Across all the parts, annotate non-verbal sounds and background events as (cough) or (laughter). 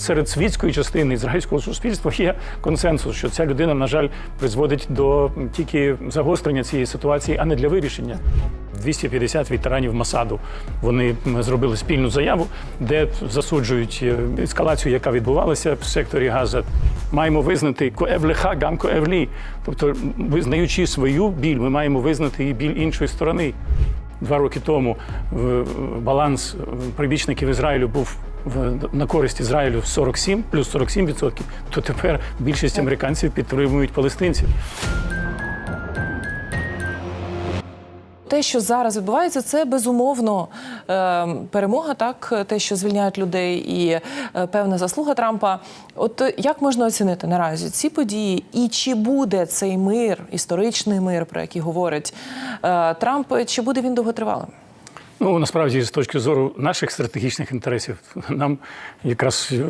серед світської частини ізраїльського суспільства є консенсус, що ця людина, на жаль, призводить до тільки загострення цієї ситуації, а не для вирішення. 250 ветеранів Масаду вони зробили спільну заяву, де засуджують е, ескалацію, яка відбувалася в секторі Газа. Маємо визнати коевлеха гам коевлі. Тобто, визнаючи свою біль, ми маємо визнати і біль іншої сторони. Два роки тому баланс е, прибічників Ізраїлю був в- на користь Ізраїлю 47, плюс 47%, то тепер більшість американців підтримують палестинців. Те, що зараз відбувається, це безумовно е, перемога, так те, що звільняють людей, і е, певна заслуга Трампа. От е, як можна оцінити наразі ці події, і чи буде цей мир, історичний мир, про який говорить е, Трамп, чи буде він довготривалим? Ну насправді, з точки зору наших стратегічних інтересів, нам якраз е,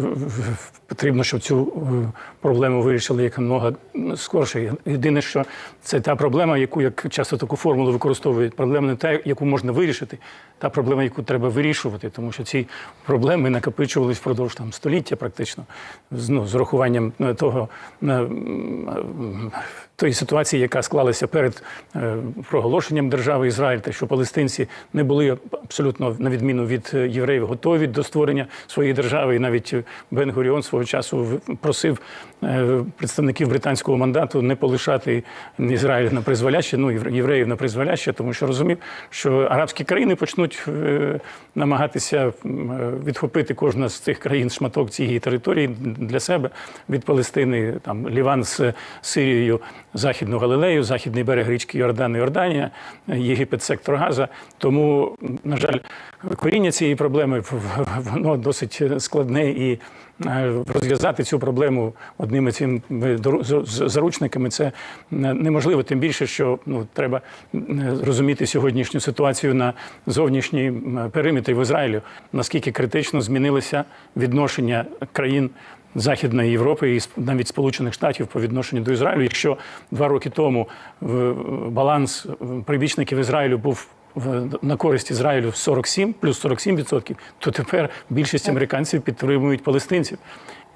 потрібно, щоб цю е, проблему вирішили якомога скорше. Єдине, що це та проблема, яку як часто таку формулу використовують. Проблема не та, яку можна вирішити, та проблема, яку треба вирішувати, тому що ці проблеми накопичувались впродовж там століття, практично з ну, з урахуванням е, того е, тої ситуації, яка склалася перед проголошенням держави Ізраїль, те, що палестинці не були абсолютно на відміну від євреїв готові до створення своєї держави. І навіть Бен Гуріон свого часу просив е, представників британського мандату не полишати Ізраїль на призволяще, ну євре- євреїв на призволяще, тому що розумів, що арабські країни почнуть е, намагатися е, відхопити кожна з цих країн шматок цієї території для себе від Палестини, там Ліван з Сирією, Західну Галилею, Західний берег річки Йордан, Йорданія, Єгипет, сектор Газа. Тому, на жаль, коріння цієї проблеми воно досить складне і розв'язати цю проблему одними цими з- заручниками це неможливо. Тим більше, що ну треба е, розуміти сьогоднішню ситуацію на зовнішній периметрі в Ізраїлю, наскільки критично змінилися відношення країн. Західної Європи і навіть Сполучених Штатів по відношенню до Ізраїлю. Якщо два роки тому баланс е, прибічників Ізраїлю був на користь Ізраїлю 47, плюс 47%, то тепер більшість американців підтримують палестинців.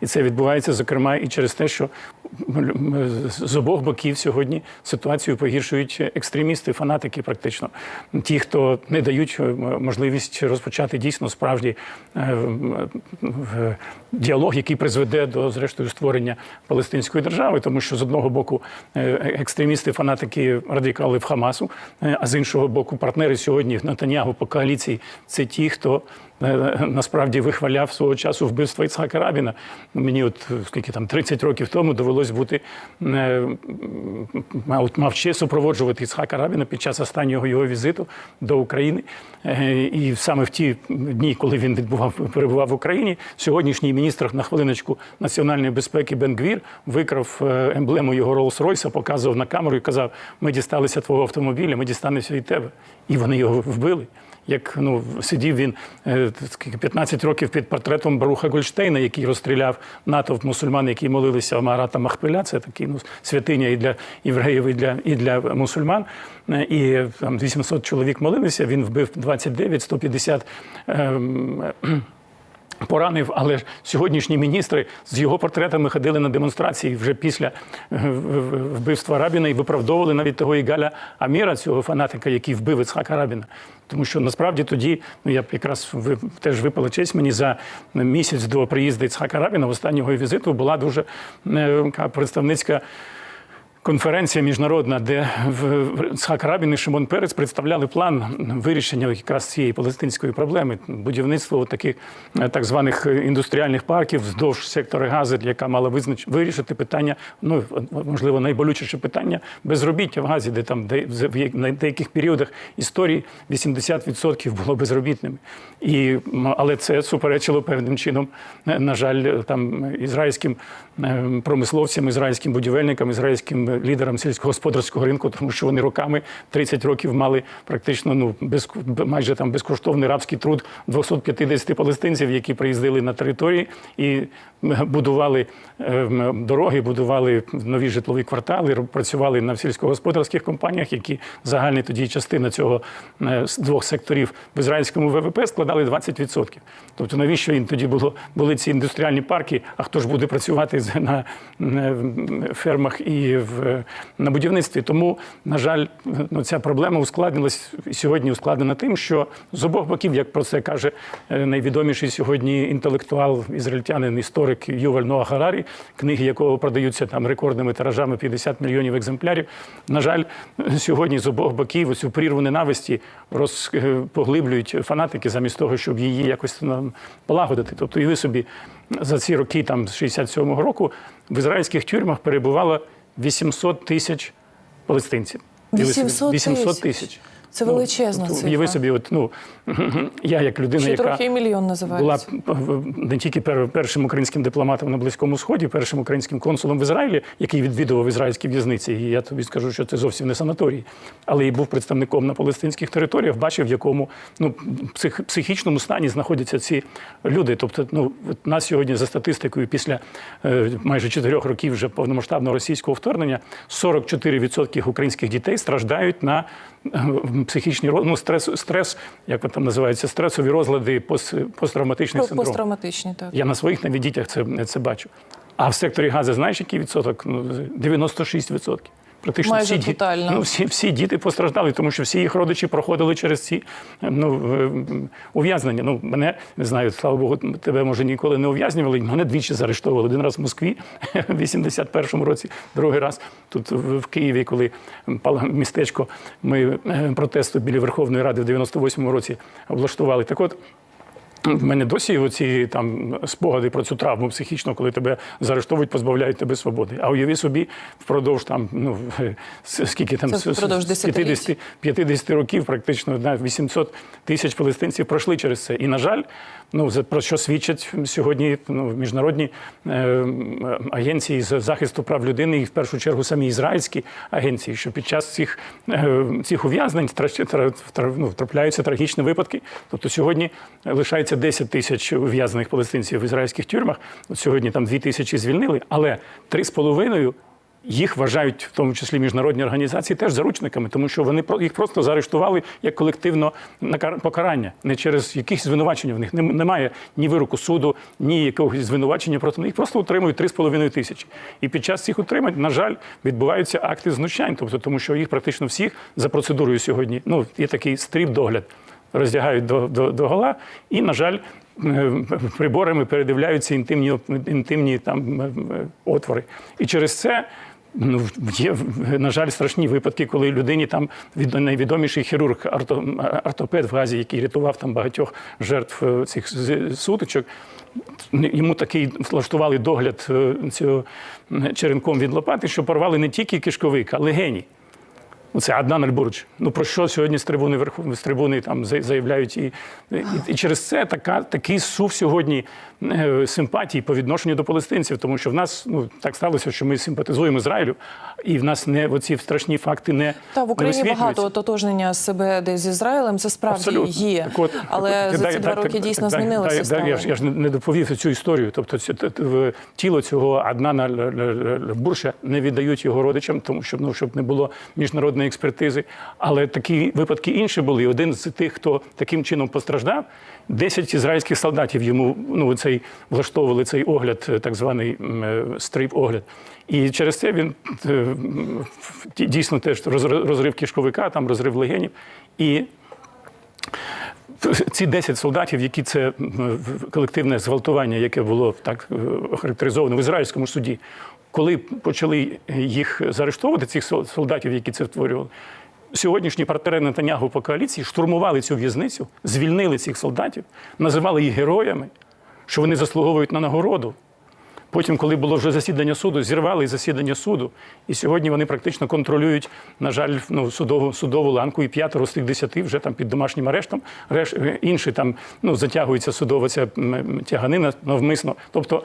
І це відбувається, зокрема, і через те, що з обох боків сьогодні ситуацію погіршують екстремісти, фанатики, практично. Ті, хто не дають е, можливість розпочати дійсно справжній е, в- діалог, який призведе до зрештою створення палестинської держави, тому що з одного боку е, екстремісти, фанатики, радикали в Хамасу, е, а з іншого боку, партнери сьогодні Натанягу по коаліції це ті, хто е, насправді вихваляв свого часу вбивство Іцхака Рабіна. Мені, от скільки там 30 років тому довелось бути е, мав, честь супроводжувати Іцхака Рабіна під час останнього його візиту до України. Е, І саме в ті дні, коли він відбував перебував в Україні, сьогоднішній міністр на хвилиночку національної безпеки Бен Гвір викрав е, емблему його Роллс-Ройса, показував на камеру і казав: Ми дісталися твого автомобіля, ми дістанемося від тебе. І вони його вбили. Як ну сидів він е, 15 років під портретом Баруха Гольштейна, який розстріляв натовп мусульман, які молилися Марата Махпиля. Це такий ну святиня і для євреїв, і для і для мусульман. Е, І там 800 чоловік молилися. Він вбив 29, 150 ем, Поранив, але ж сьогоднішні міністри з його портретами ходили на демонстрації вже після е, вбивства Рабіна і виправдовували навіть того Ігаля Аміра, цього фанатика, який вбив Іцхака Рабіна. Тому що насправді тоді, ну я б якраз ви теж випала честь мені за місяць до приїзду Іцхака Рабіна, останнього візиту була дуже е, представницька. Конференція міжнародна, де Цхак Рабін і Шимон Перець представляли план вирішення якраз цієї палестинської проблеми, будівництво таких е, так званих індустріальних парків вздовж сектора Гази, яка мала визнач... вирішити питання, ну можливо, найболючіше питання безробіття в Газі, де там де в на деяких періодах історії 80% було безробітними. І але це суперечило певним чином, е, на жаль, там ізраїльським е, промисловцям, ізраїльським будівельникам, ізраїльським лідерам сільськогосподарського ринку, тому що вони роками 30 років мали практично ну без майже там безкоштовний рабський труд 250 палестинців, які приїздили на території і будували е, дороги, будували нові житлові квартали, працювали на сільськогосподарських компаніях, які загальна тоді частина цього е, двох секторів в ізраїльському ВВП складали 20%. Тобто навіщо їм тоді було були ці індустріальні парки? А хто ж буде працювати на, на фермах і в на будівництві? Тому, на жаль, ну ця проблема ускладнилась сьогодні ускладнена тим, що з обох боків, як про це каже е, найвідоміший сьогодні інтелектуал, ізраїльтянин, історик Юваль Ноа Харарі, книги якого продаються там рекордними тиражами 50 мільйонів екземплярів. На жаль, сьогодні з обох боків оцю прірву ненависті роз, е, поглиблюють фанатики замість того, щоб її якось нам полагодити. Тобто, і ви собі за ці роки, там з 67-го року, в ізраїльських тюрмах перебувало 800 тисяч палестинців. І ви 800 800 тисяч. Це величезна тобто, цифра. Уяви собі, от, ну, (laughs) я як людина, Ще яка трохи мільйон була не тільки першим українським дипломатом на Близькому Сході, першим українським консулом в Ізраїлі, який відвідував ізраїльські в'язниці. І я тобі скажу, що це зовсім не санаторій, але і був представником на палестинських територіях, бачив, в якому ну, псих, психічному стані знаходяться ці люди. Тобто, ну, от нас сьогодні за статистикою, після е, майже чотирьох років вже повномасштабного російського вторгнення, 44% українських дітей страждають на психічні ну, стрес, стрес, як там називається, стресові розлади, пост, посттравматичний синдром. Посттравматичні, так. Я на своїх навіть дітях це, це бачу. А в секторі газу знаєш, який відсоток? Ну, 96%. Практично Майже всі, ді- тотально. ну, всі, всі діти постраждали, тому що всі їх родичі проходили через ці ну, е, ув'язнення. Ну, мене не знаю, слава Богу, тебе може ніколи не ув'язнювали. Мене двічі заарештовували. Один раз в Москві (laughs) в 81-му році, другий раз тут в в Києві, коли пало містечко ми е, протесту біля Верховної Ради в 98-му році облаштували. Так от. В мене досі оці там спогади про цю травму психічну, коли тебе заарештовують, позбавляють тебе свободи. А уяви собі впродовж там, ну (laughs) скільки там Це впродовж 50, 50 років, практично да, 800 тисяч палестинців пройшли через це. І на жаль, ну про що свідчать сьогодні ну, міжнародні е, агенції з захисту прав людини, і в першу чергу самі ізраїльські агенції, що під час цих, е, цих ув'язнень тра- тра- тра- ну, трапляються трагічні випадки. Тобто сьогодні лишається 10 тисяч ув'язнених палестинців в ізраїльських тюрмах. От сьогодні там 2 тисячі звільнили, але 3,5 їх вважають, в тому числі міжнародні організації, теж заручниками, тому що вони їх просто заарештували як колективно покарання, не через якісь звинувачення. В них немає ні вироку суду, ні якогось звинувачення проти них. Їх просто утримують 3,5 тисячі. І під час цих утримань, на жаль, відбуваються акти знущань, тобто тому, що їх практично всіх за процедурою сьогодні. Ну є такий стріп догляд. Роздягають до, до, до гола, і, на жаль, е, приборами передивляються інтимні, інтимні там е, е, отвори. І через це ну, є, на жаль, страшні випадки, коли людині там від найвідоміший хірург арто, ортопед в Газі, який рятував там багатьох жертв цих сутичок. Йому такий влаштували догляд цього черенком від лопати, що порвали не тільки кишковик, а легені. Це Аднан Альбурдж. Ну про що сьогодні з трибуни верху з трибуни там заявляють і, і, і через це така такий сув сьогодні е, симпатії по відношенню до палестинців, тому що в нас ну так сталося, що ми симпатизуємо Ізраїлю, і в нас не оці страшні факти не Та в Україні висвітлюються. багато ототожнення себе десь з Ізраїлем. Це справді Абсолютно. є. Так от, Але так за ці два роки так- дійсно так- змінилося дай- дай- Я ж, я ж не- не доповів цю історію. Тобто в- тіло цього Аднана Бурша не віддають його родичам, тому що ну, щоб не було міжнародної експертизи. Але такі випадки інші були. Один з тих, хто таким чином постраждав, 10 ізраїльських солдатів йому ну, цей, влаштовували цей огляд, е, так званий стрип-огляд. І через це він е, дійсно теж розрив кишковика, там розрив легенів. І ці 10 солдатів, які це колективне зґвалтування, яке було так е, охарактеризовано в ізраїльському суді, коли почали їх заарештовувати, цих сол- солдатів, які це втворювали, сьогоднішні партнери Нетанягу по коаліції штурмували цю в'язницю, звільнили цих солдатів, називали їх героями, що вони заслуговують на нагороду. Потім, коли було вже засідання суду, зірвали засідання суду. І сьогодні вони практично контролюють, на жаль, ну, судову, судову ланку, і п'ятеро з тих десяти вже там під домашнім арештом. Реш, інші там ну, затягується судова ця тяганина навмисно. Тобто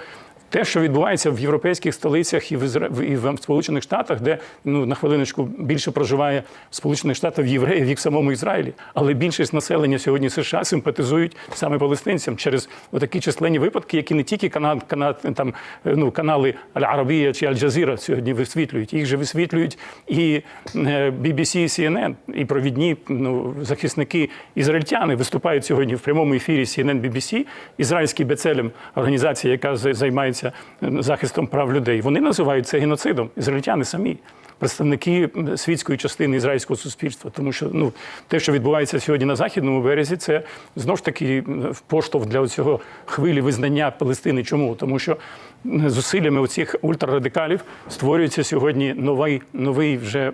те, що відбувається в європейських столицях і в Ізра... і в Сполучених Штатах, де ну на хвилиночку більше проживає Сполучених Штатах євреїв, як в самому Ізраїлі, але більшість населення сьогодні США симпатизують саме палестинцям через отакі численні випадки, які не тільки канал, канал, там ну канали Аль-Арабія чи Аль-Джазіра сьогодні висвітлюють, їх же висвітлюють і BBC, і CNN, і провідні ну, захисники ізраїльтяни виступають сьогодні в прямому ефірі CNN, BBC, ізраїльський Бецелем, організація, яка займається е, захистом прав людей. Вони називають це геноцидом. Ізраїльтяни самі. Представники світської частини ізраїльського суспільства, тому що ну те, що відбувається сьогодні на західному березі, це знову ж таки поштовх для цього хвилі визнання Палестини. Чому? Тому що зусиллями оцих ультрарадикалів створюється сьогодні новий новий вже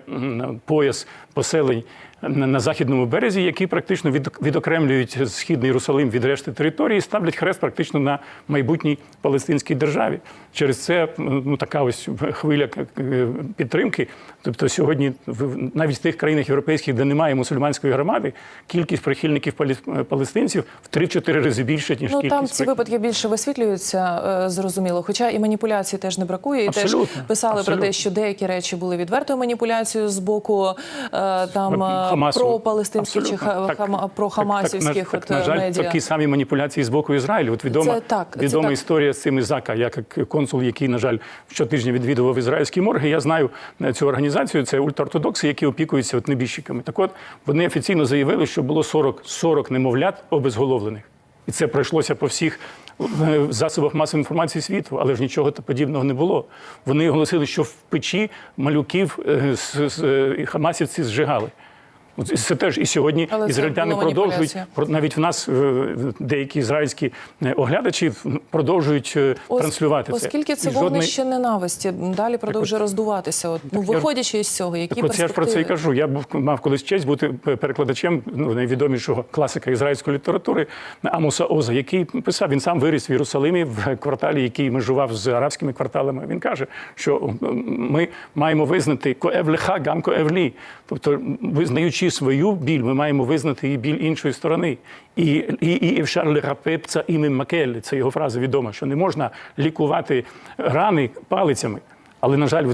пояс поселень на західному березі, які практично від, відокремлюють східний Єрусалим від решти території, і ставлять хрест практично на майбутній палестинській державі. Через це ну така ось хвиля е, підтримки. Тобто сьогодні в- навіть в тих країнах європейських, де немає мусульманської громади, кількість прихильників палестинців в 3-4 рази більше ніж Ну кількість там ці випадки більше висвітлюються, е, зрозуміло. Хоча і маніпуляцій теж не бракує. І теж Абсолютно, писали про те, що деякі речі були відвертою маніпуляцією з боку е, там Хамасу. про палестинських чи Абсолютно. ха- Так, хама- про так, хамасівських так, от, на, так, на жаль, медіа. такі самі маніпуляції з боку Ізраїлю. От відома, Це так, це відома так. історія з цим Ізака, як консул, який, на жаль, щотижня відвідував ізраїльські морги. Я знаю е, цю організацію. Це ультраортодокси, які опікуються от небіжчиками. Так от вони офіційно заявили, що було 40, 40 немовлят обезголовлених. І це пройшлося по всіх е, засобах масової інформації світу, але ж нічого подібного не було. Вони оголосили, що в печі малюків е, з, хамасівці зжигали. От Це теж і сьогодні Але ізраїльтяни продовжують навіть в нас е, деякі ізраїльські е, оглядачі продовжують е, Ос- транслювати це. Оскільки це І жодної- вогнище ненависті далі продовжує роздуватися. От, ну, виходячи із цього, які Так от я ж про це і кажу. Я був мав колись честь бути перекладачем ну, найвідомішого класика ізраїльської літератури Амоса Оза, який писав, він сам виріс в Єрусалимі в кварталі, який межував з арабськими кварталами. Він каже, що ми маємо визнати коев леха, гам коев. Тобто, визнаючи свою біль, ми маємо визнати і біль іншої сторони. І, і, і «Евшар лерапепца імем макель. Це його фраза відома, що не можна лікувати рани палицями. Але, на жаль,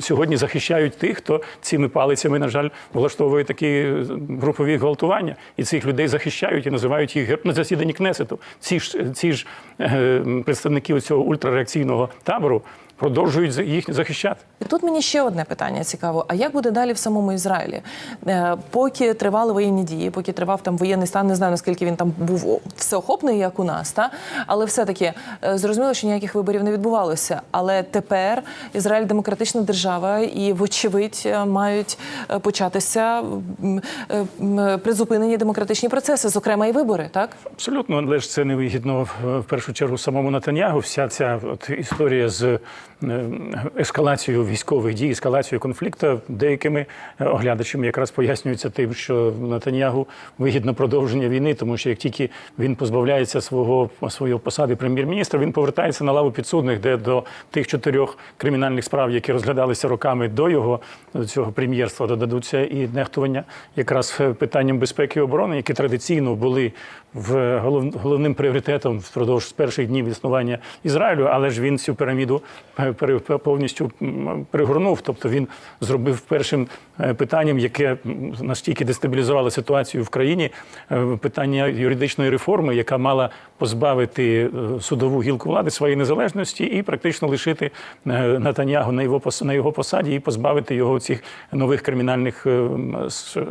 сьогодні захищають тих, хто цими палицями, на жаль, влаштовує такі е, групові гвалтування. І цих людей захищають і називають їх на засіданні Кнесету. Ці ж, ці ж е, представники цього ультрареакційного табору продовжують їх захищати. І тут мені ще одне питання цікаво: а як буде далі в самому Ізраїлі? Е, Поки тривали воєнні дії, поки тривав там воєнний стан, не знаю наскільки він там був всеохопний, як у нас, та але все-таки е, зрозуміло, що ніяких виборів не відбувалося. Але тепер Ізраїль демократична держава, і, вочевидь, е, мають початися призупинені демократичні процеси, зокрема і вибори, так? Абсолютно, але ж це невигідно в- першу чергу самому Натанягу. Вся ця от історія з е, ескалацією військових дій, ескалацією конфлікту деякими е, оглядачами якраз пояснюється тим, що Натанягу вигідно продовження війни, тому що як тільки він позбавляється свого своєї посади прем'єр-міністра, він повертається на лаву підсудних, де до тих чотирьох кримінальних справ, які розглядалися роками до його до цього прем'єрства, додадуться і нехтування якраз е, питанням безпеки і оборони, які традиційно були в голов- головним пріоритетом впродовж перших днів існування Ізраїлю, але ж він цю піраміду повністю пригорнув. Тобто він зробив першим е, питанням, яке настільки дестабілізувало ситуацію в країні, е, питання юридичної реформи, яка мала позбавити е, судову гілку влади своєї незалежності і практично лишити Натаньягу на його на його посаді і позбавити його цих нових кримінальних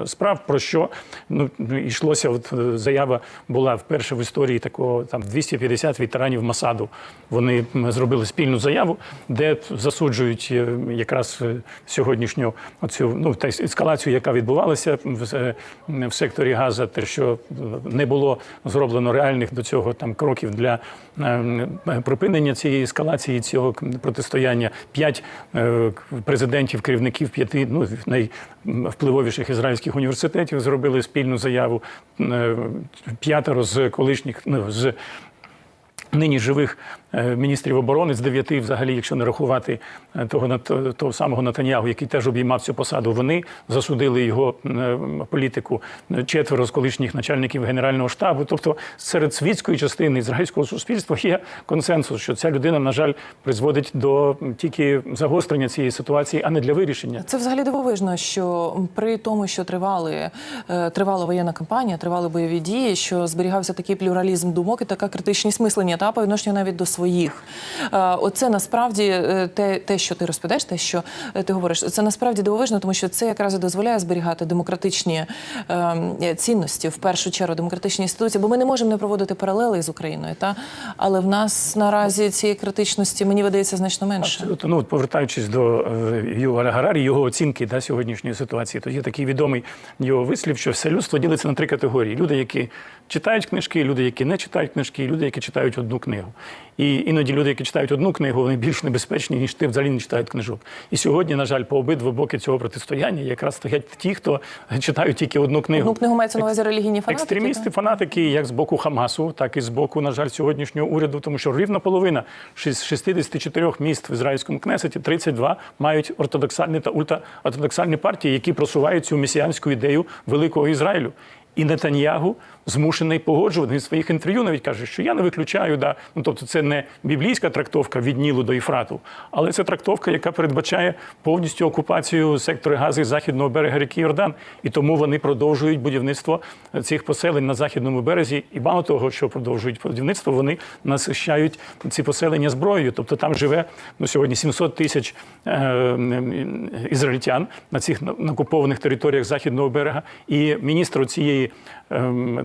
справ. Про що ну йшлося? От заява була вперше в історії такого там 250 ветеранів Масаду. Вони зробили спільну заяву, де засуджують е, якраз е, сьогоднішню оцю ну та ескалацію, яка відбувалася в, е, в секторі Газа, те, що не було зроблено реальних до цього там кроків для припинення цієї ескалації, цього протистояння. П'ять президентів, керівників п'яти ну найвпливовіших ізраїльських університетів зробили спільну заяву. П'ятеро з колишніх ну, з Нині живих міністрів оборони з дев'яти, взагалі, якщо не рахувати е, того того самого Натаньягу, який теж обіймав цю посаду, вони засудили його е, політику. Четверо з колишніх начальників генерального штабу. Тобто, серед світської частини ізраїльського суспільства є консенсус, що ця людина, на жаль, призводить до тільки загострення цієї ситуації, а не для вирішення. Це взагалі дивовижно, що при тому, що тривали, е, тривала воєнна кампанія, тривали бойові дії, що зберігався такий плюралізм думок і така критичність мислення та по відношенню навіть до своїх. Е, Оце насправді е, те, те, що ти розповідаєш, те, що е, ти говориш, це насправді дивовижно, тому що це якраз і дозволяє зберігати демократичні е, цінності, в першу чергу демократичні інституції, бо ми не можемо не проводити паралели з Україною, та але в нас наразі цієї критичності мені видається значно менше. Абсолютно. Ну, от повертаючись до Юваля Гарарі, його оцінки да, сьогоднішньої ситуації, то є такий відомий його вислів, що все людство ділиться на три категорії: люди, які читають книжки, люди, які не читають книжки, і люди, які читають одну книгу. І іноді люди, які читають одну книгу, вони більш небезпечні, ніж ті взагалі не читають книжок. І сьогодні, на жаль, по обидва боки цього протистояння якраз стоять ті, хто (laughs) читають тільки одну книгу. Одну книгу мається на увазі релігійні фанатики. Екстремісти, фанатики, як з боку Хамасу, так і з боку, на жаль, сьогоднішнього уряду, тому що рівна половина з 64 міст в ізраїльському кнесеті, 32 мають ортодоксальні та ультраортодоксальні партії, які просувають цю месіанську ідею великого Ізраїлю. І Нетаньягу змушений погоджувати Він в своїх інтерв'ю. Навіть каже, що я не виключаю, да ну тобто, це не біблійська трактовка від Нілу до Єфрату, але це трактовка, яка передбачає повністю окупацію сектора Гази західного берега ріки Йордан. І тому вони продовжують будівництво цих поселень на західному березі. І мало того, що продовжують будівництво, вони насищають ці поселення зброєю. Тобто там живе ну сьогодні 700 тисяч е, е, ізраїльтян на цих на окупованих територіях західного берега. І міністр цієї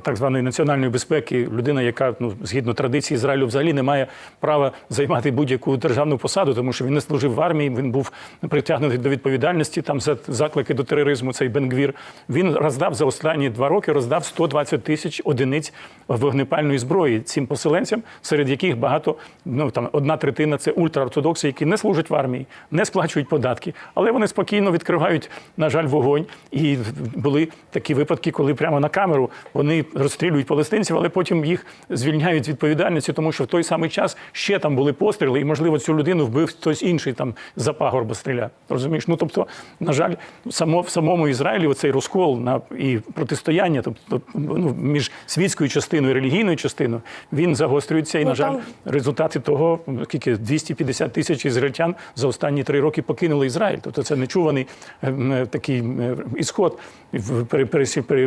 так званої національної безпеки, людина, яка ну згідно традиції Ізраїлю, взагалі не має права займати будь-яку державну посаду, тому що він не служив в армії, він був притягнутий до відповідальності там за заклики до тероризму. Цей Бенгвір. Він роздав за останні два роки роздав 120 тисяч одиниць вогнепальної зброї цим поселенцям, серед яких багато ну там одна третина це ультраортодокси, які не служать в армії, не сплачують податки, але вони спокійно відкривають, на жаль, вогонь. І були такі випадки, коли прямо на камеру вони розстрілюють палестинців, але потім їх звільняють з відповідальності, тому що в той самий час ще там були постріли, і можливо цю людину вбив хтось інший там за пагорба стріля. Розумієш? Ну тобто, на жаль, само в самому Ізраїлі оцей розкол на і протистояння, тобто ну, між світською частиною і релігійною частиною, він загострюється. І Ну, на жаль, там- результати того, скільки 250 тисяч ізраїльтян за останні три роки покинули Ізраїль. Тобто це нечуваний ем, такий е, ісход.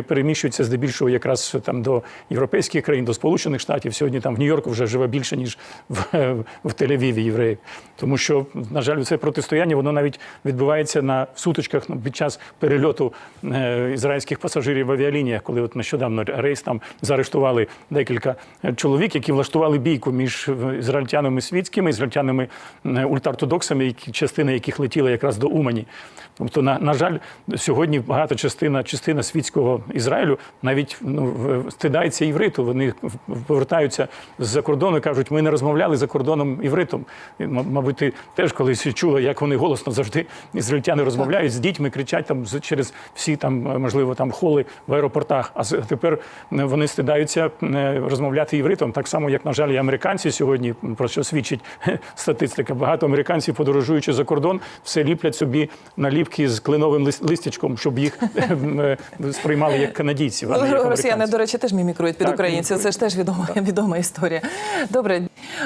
Переміщується здебільшого якраз там до європейських країн, до Сполучених Штатів. Сьогодні там в Нью-Йорку вже живе більше ніж в, е, (laughs) в Тель-Авіві євреїв. Тому що, на жаль, це протистояння воно навіть відбувається на сутичках ну, під час перельоту е, ізраїльських пасажирів в авіалініях, коли от нещодавно рейс там заарештували декілька е, чоловік, які влаштували бійку між е, ізраїльтянами світськими, ізраїльтянами е, ультраортодоксами, частина яких летіла якраз до Умані. Тобто, на, на жаль, сьогодні багато частина, частина світського Ізраїлю навіть ну, стидається івриту. Вони повертаються з-за кордону і кажуть, ми не розмовляли за кордоном івритом. Мабуть, ти теж колись чула, як вони голосно завжди ізраїльтяни розмовляють з дітьми, кричать там через всі там, можливо, там холи в аеропортах. А тепер вони стидаються е, розмовляти івритом, так само, як, на жаль, і американці сьогодні, про що свідчить (laughs) статистика. Багато американців, подорожуючи за кордон, все ліплять собі наліпки з кленовим лис- листячком, щоб їх (laughs) е, сприймали як канадійців. а не як Росіяни, до речі, теж мімікрують під Так, українців. Це ж теж відома, (laughs) відома історія. Добре.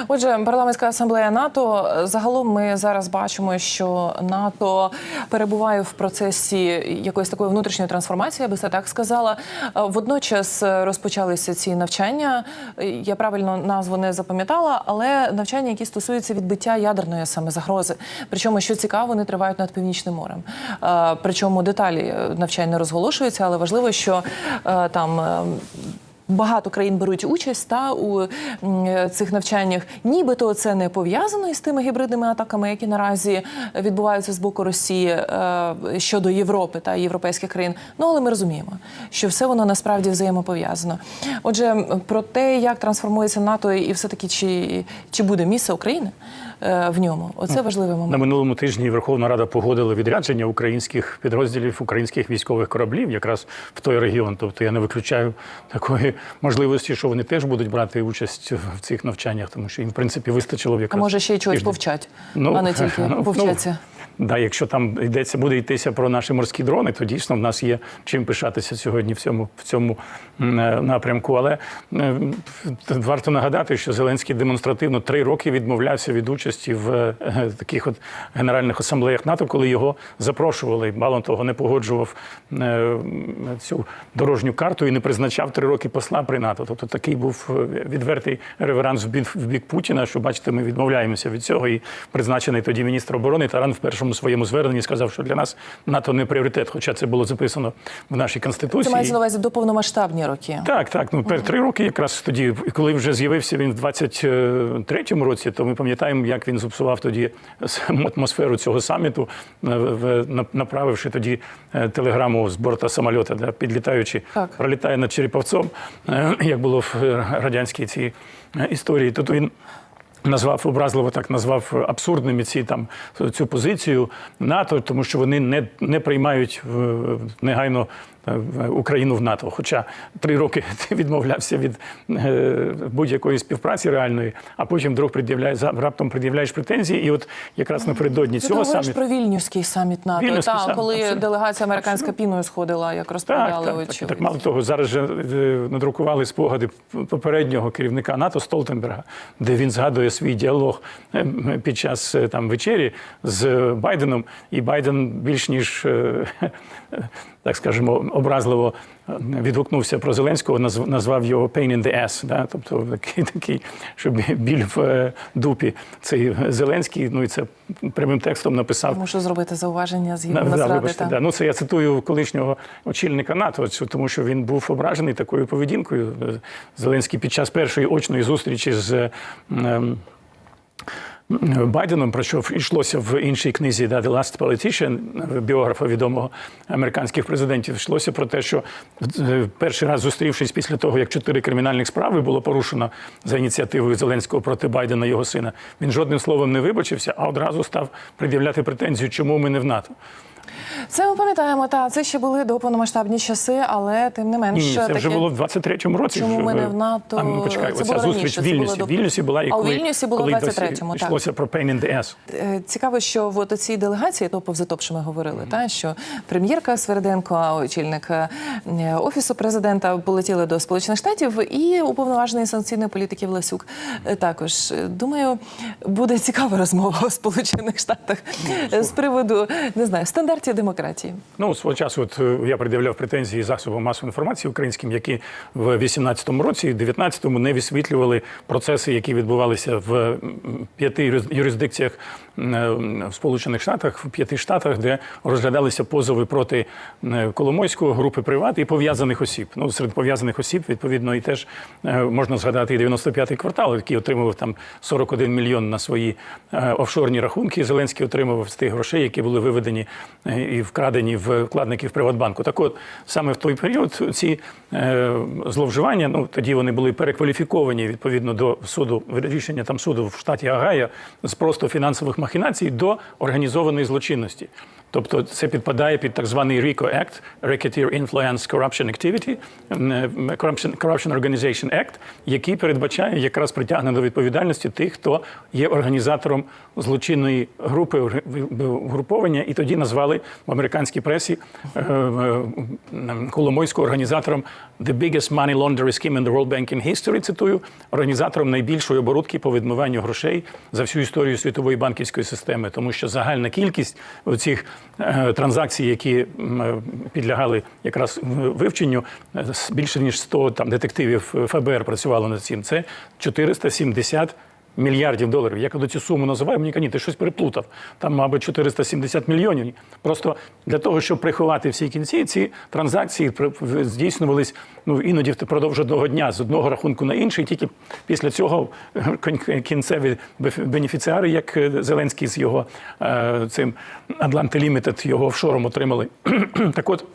Отже, парламентська асамблея НАТО. Загалом ми зараз бачимо, що НАТО перебуває в процесі якоїсь такої внутрішньої трансформації, я би це так сказала. Е, Водночас розпочалися ці навчання. Е, Я правильно назву не запам'ятала, але навчання, які стосуються відбиття ядерної саме загрози. Причому, що цікаво, вони тривають над північним морем. Е, Причому деталі навчань не розголошуються, але важливо, що там. Е, Багато країн беруть участь та у цих навчаннях. Нібито це не пов'язано із тими гібридними атаками, які наразі відбуваються з боку Росії е, щодо Європи та європейських країн. Ну але ми розуміємо, що все воно насправді взаємопов'язано. Отже, про те, як трансформується НАТО, і все таки чи, чи буде місце України е, в ньому, оце важливий момент. На минулому тижні Верховна Рада погодила відрядження українських підрозділів українських військових кораблів якраз в той регіон. Тобто я не виключаю такої можливості, що вони теж будуть брати участь в цих навчаннях, тому що їм, в принципі, вистачило б А може ще й чогось повчать, ну, а не тільки (laughs) ну, повчаться. Да, якщо там йдеться, буде йтися про наші морські дрони, то дійсно в нас є чим пишатися сьогодні в цьому, в цьому е, напрямку. Але е, варто нагадати, що Зеленський демонстративно три роки відмовлявся від участі в е, таких от генеральних асамблеях НАТО, коли його запрошували. Мало того, не погоджував цю дорожню карту і не призначав три роки посла при НАТО. Тобто такий був відвертий реверанс в бік Путіна. Що бачите, ми відмовляємося від цього. І призначений тоді міністр оборони Таран в першому своєму зверненні сказав, що для нас НАТО не пріоритет, хоча це було записано в нашій конституції. Це мається на увазі до повномасштабні роки. Так, так. Ну, пер три роки якраз тоді, коли вже з'явився він в 23-му році, то ми пам'ятаємо, як він зіпсував тоді атмосферу цього саміту, е, направивши тоді е, телеграму з борта самольота, да, підлітаючи, Так. пролітає над Череповцом, е, як було в радянській цій історії. Тут він. Назвав образливо так назвав абсурдними ці там цю позицію НАТО, тому що вони не, не приймають в негайно е, в Україну в НАТО. Хоча три роки (laughs) ти відмовлявся від е, будь-якої співпраці реальної, а потім вдруг пред'являє раптом пред'являєш претензії. І от якраз напередодні Ти цього саміту про вільнюський саміт НАТО. Вільнюський Так, саміт, коли абсолютно. делегація американська піною сходила, як розповідали так, так, очевидці. так мало того, зараз же е, надрукували спогади попереднього керівника НАТО Столтенберга, де він згадує свій діалог е, під час е, там вечері з Байденом, і Байден більш ніж е, (laughs) так скажемо образливо е, відгукнувся про Зеленського, назв- назвав його pain in the ass, да? тобто такий, такий, що біль в е, дупі. Цей Зеленський, ну і це прямим текстом написав Мушу зробити зауваження згідно Да, зради. вибачте, та. да. Ну, це я цитую колишнього очільника НАТО, тому що він був ображений такою поведінкою. Е, Зеленський під час першої очної зустрічі з. Байденом, про що йшлося в іншій книзі The Last Politician, біографа відомого американських президентів, йшлося про те, що е, перший раз зустрівшись після того, як чотири кримінальних справи було порушено за ініціативою Зеленського проти Байдена, його сина, він жодним словом не вибачився, а одразу став пред'являти претензію, чому ми не в НАТО. Це ми пам'ятаємо, та це ще були до повномасштабні часи, але тим не менш Ні, це таке... вже було в 23-му році. Чому ми не в НАТО? А, ну, почекай, Це оця зустріч в Вільнюсі. В до- Вільнюсі була і А у коли, Вільнюсі було в коли 23-му, так. йшлося про pain in the ass. Цікаво, що от цій делегації, то повз то, що ми говорили, та що прем'єрка Сверденко, очільник е, офісу президента полетіли до Сполучених Штатів, і уповноважений санкційної політики Власюк е, також. Е, Думаю, буде цікава розмова у Сполучених Штатах е, з приводу не знаю стандартів демократії. Ну, свого часу, от е, я пред'являв претензії засобам масової інформації українським, які в 18-му році, і 19-му не висвітлювали процеси, які відбувалися в п'яти юрисдикціях в Сполучених Штатах, в п'яти штатах, де розглядалися позови проти е, Коломойського, групи приват і пов'язаних осіб. Ну, серед пов'язаних осіб, відповідно, і теж е, можна згадати і 95-й квартал, який отримував там 41 мільйон на свої е, офшорні рахунки. Зеленський отримував з тих грошей, які були виведені е, і вкрадені в вкладників Приватбанку. Так от саме в той період ці е, зловживання, ну тоді вони були перекваліфіковані відповідно до суду рішення там суду в штаті Агая з просто фінансових махінацій до організованої злочинності. Тобто це підпадає під так званий RICO Act, Racketeer Influence Corruption Activity, м, е, Corruption, Corruption Organization Act, який передбачає якраз притягнення до відповідальності тих, хто є організатором злочинної групи угруповання, і тоді назвали в американській пресі е, е, Коломойського організатором «The biggest money laundering scheme in the world banking history», цитую, організатором найбільшої оборудки по відмиванню грошей за всю історію світової банківської системи, тому що загальна кількість цих е, транзакцій, які е, підлягали якраз е, вивченню, е, більше ніж 100 там детективів е, ФБР працювало над цим. Це 470 мільярдів доларів. Я коли цю суму називаю, мені ні, ти щось переплутав. Там, мабуть, 470 мільйонів. Просто для того, щоб приховати всі кінці, ці транзакції здійснювались ну, іноді впродовж одного дня з одного рахунку на інший. Тільки після цього е, кінцеві бенефіціари, як е, Зеленський з його е, цим Atlanta Limited, його офшором отримали. (clears throat) так от.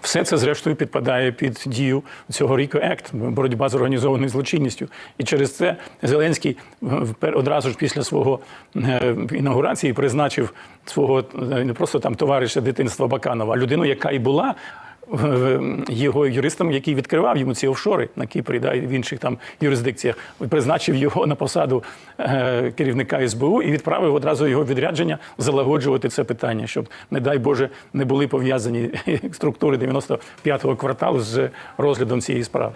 Все це, зрештою, підпадає під дію цього ріку Ект, боротьба з організованою злочинністю. І через це Зеленський е, одразу ж після свого е, інаугурації призначив свого е, не просто там товариша дитинства Баканова, а людину, яка і була його юристом, який відкривав йому ці офшори на Кіпрі да, і в інших там юрисдикціях, призначив його на посаду е, керівника СБУ і відправив одразу його відрядження залагоджувати це питання, щоб, не дай Боже, не були пов'язані (laughs) структури 95-го кварталу з розглядом цієї справи.